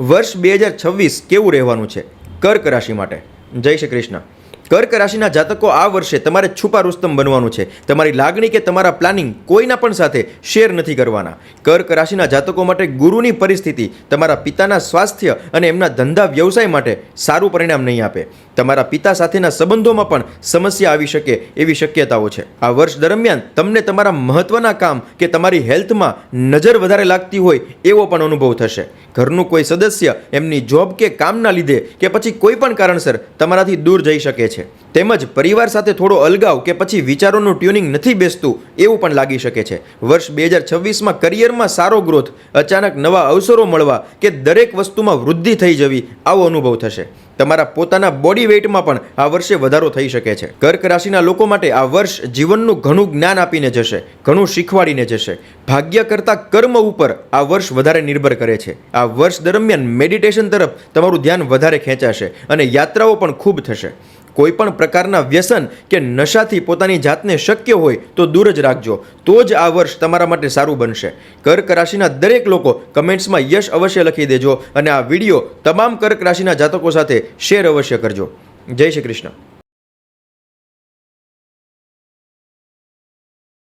વર્ષ બે હજાર છવ્વીસ કેવું રહેવાનું છે? કર્ક રાશિ માટે. જય શ્રી કૃષ્ણ. કર્ક રાશિના જાતકો આ વર્ષે તમારે છુપા રુસ્તમ બનવાનું છે. તમારી લાગણી કે તમારા પ્લાનિંગ કોઈના પણ સાથે શેર નથી કરવાના. કર્ક રાશિના જાતકો માટે ગુરુની પરિસ્થિતિ તમારા પિતાના સ્વાસ્થ્ય અને એમના ધંધા વ્યવસાય માટે સારું પરિણામ નહીં આપે. તમારા પિતા સાથેના સંબંધોમાં પણ સમસ્યા આવી શકે એવી શક્યતાઓ છે. આ વર્ષ દરમિયાન તમને તમારા મહત્વના કામ કે તમારી હેલ્થમાં નજર વધારે લાગતી હોય એવો પણ અનુભવ થશે. ઘરનું કોઈ સદસ્ય એમની જોબ કે કામના લીધે કે પછી કોઈ પણ કારણસર તમારાથી દૂર જઈ શકે છે. તેમજ પરિવાર સાથે થોડો અલગાવ કે પછી વિચારોનું ટ્યુનિંગ નથી બેસતું એવું પણ લાગી શકે છે. વર્ષ બે હજાર છવ્વીસમાં કરિયરમાં સારો ગ્રોથ અચાનક નવા અવસરો મળવા કે દરેક વસ્તુમાં વૃદ્ધિ થઈ જવી, આવો અનુભવ થશે. તમારા પોતાના બોડી વેઇટમાં પણ આ વર્ષે વધારો થઈ શકે છે. કર્ક રાશિના લોકો માટે આ વર્ષ જીવનનું ઘણું જ્ઞાન આપીને જશે, ઘણું શીખવાડીને જશે. ભાગ્ય કરતાં કર્મ ઉપર આ વર્ષ વધારે નિર્ભર કરે છે. આ વર્ષ દરમિયાન મેડિટેશન તરફ તમારું ધ્યાન વધારે ખેંચાશે અને યાત્રાઓ પણ ખૂબ થશે. કોઈ પણ પ્રકારના વ્યસન કે નશાથી પોતાની જાતને શક્ય હોય તો દૂર જ રાખજો. તો જ આ વર્ષ તમારા માટે સારું બનશે. કર્ક રાશિના દરેક લોકો કમેન્ટ્સમાં યશ અવશ્ય લખી દેજો અને આ વીડિયો તમામ કર્ક રાશિના જાતકો સાથે શેર અવશ્ય કરજો. જય શ્રી કૃષ્ણ.